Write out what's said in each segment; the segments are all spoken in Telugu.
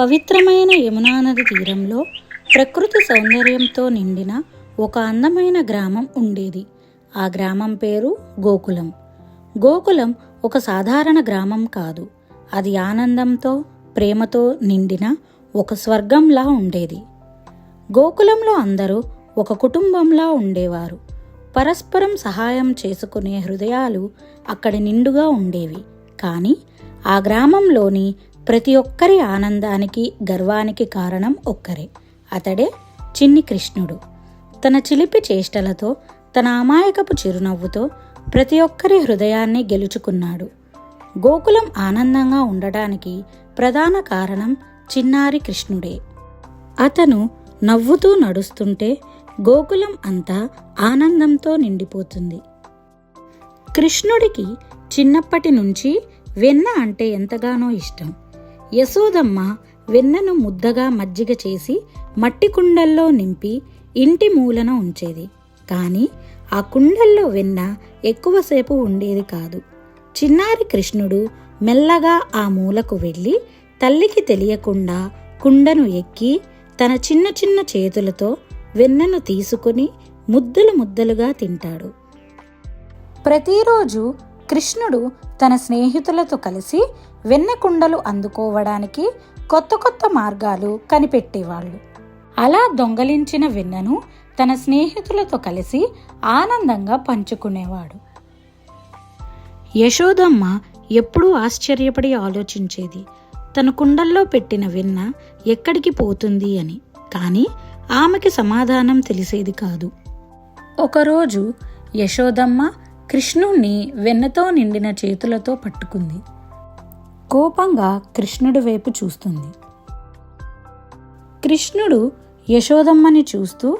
పవిత్రమైన యమునా నది తీరంలో ప్రకృతి సౌందర్యంతో నిండిన ఒక అందమైన గ్రామం ఉండేది. ఆ గ్రామం పేరు గోకులం. గోకులం ఒక సాధారణ గ్రామం కాదు. అది ఆనందంతో ప్రేమతో నిండిన ఒక స్వర్గంలా ఉండేది. గోకులంలో అందరూ ఒక కుటుంబంలా ఉండేవారు. పరస్పరం సహాయం చేసుకునే హృదయాలు అక్కడ నిండుగా ఉండేవి. కానీ ఆ గ్రామంలోని ప్రతి ఒక్కరి ఆనందానికి గర్వానికి కారణం ఒక్కరే. అతడే చిన్ని కృష్ణుడు. తన చిలిపి చేష్టలతో తన అమాయకపు చిరునవ్వుతో ప్రతి ఒక్కరి హృదయాన్ని గెలుచుకున్నాడు. గోకులం ఆనందంగా ఉండటానికి ప్రధాన కారణం చిన్నారి కృష్ణుడే. అతను నవ్వుతూ నడుస్తుంటే గోకులం అంతా ఆనందంతో నిండిపోతుంది. కృష్ణుడికి చిన్నప్పటి నుంచి వెన్న అంటే ఎంతగానో ఇష్టం. యశోదమ్మ వెన్నను ముద్దగా మజ్జిగ చేసి మట్టి కుండల్లో నింపి ఇంటి మూలన ఉంచేది. కానీ ఆ కుండల్లో వెన్న ఎక్కువసేపు ఉండేది కాదు. చిన్నారి కృష్ణుడు మెల్లగా ఆ మూలకు వెళ్ళి తల్లికి తెలియకుండా కుండను ఎక్కి తన చిన్న చిన్న చేతులతో వెన్నను తీసుకుని ముద్దలు ముద్దలుగా తింటాడు. ప్రతిరోజు కృష్ణుడు తన స్నేహితులతో కలిసి వెన్న కుండలు అందుకోవడానికి కొత్త కొత్త మార్గాలు కనిపెట్టేవాళ్ళు. అలా దొంగలించిన వెన్నను తన స్నేహితులతో కలిసి ఆనందంగా పంచుకునేవాడు. యశోదమ్మ ఎప్పుడూ ఆశ్చర్యపడి ఆలోచించేది తన కుండల్లో పెట్టిన వెన్న ఎక్కడికి పోతుంది అని. కానీ ఆమెకి సమాధానం తెలిసేది కాదు. ఒకరోజు యశోదమ్మ కృష్ణుణ్ణి వెన్నతో నిండిన చేతులతో పట్టుకుంది. కోపంగా కృష్ణుడి వైపు చూస్తుంది. కృష్ణుడు యశోదమ్మని చూస్తూ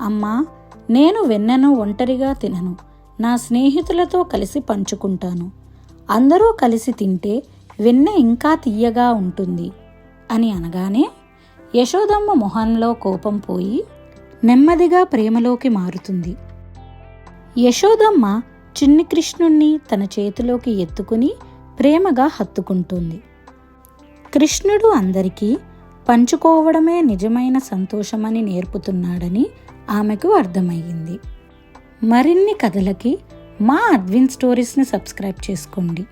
అమ్మా నేను వెన్నను ఒంటరిగా తినను. నా స్నేహితులతో కలిసి పంచుకుంటాను. అందరూ కలిసి తింటే వెన్న ఇంకా తీయగా ఉంటుంది అని అనగానే యశోదమ్మ మొహంలో కోపం పోయి నెమ్మదిగా ప్రేమలోకి మారుతుంది. యశోదమ్మ చిన్ని కృష్ణుణ్ణి తన చేతిలోకి ఎత్తుకుని ప్రేమగా హత్తుకుంటుంది. కృష్ణుడు అందరికీ పంచుకోవడమే నిజమైన సంతోషమని నేర్పుతున్నాడని ఆమెకు అర్థమయ్యింది. మరిన్ని కథలకి మా అడ్విన్ స్టోరీస్ని సబ్స్క్రైబ్ చేసుకోండి.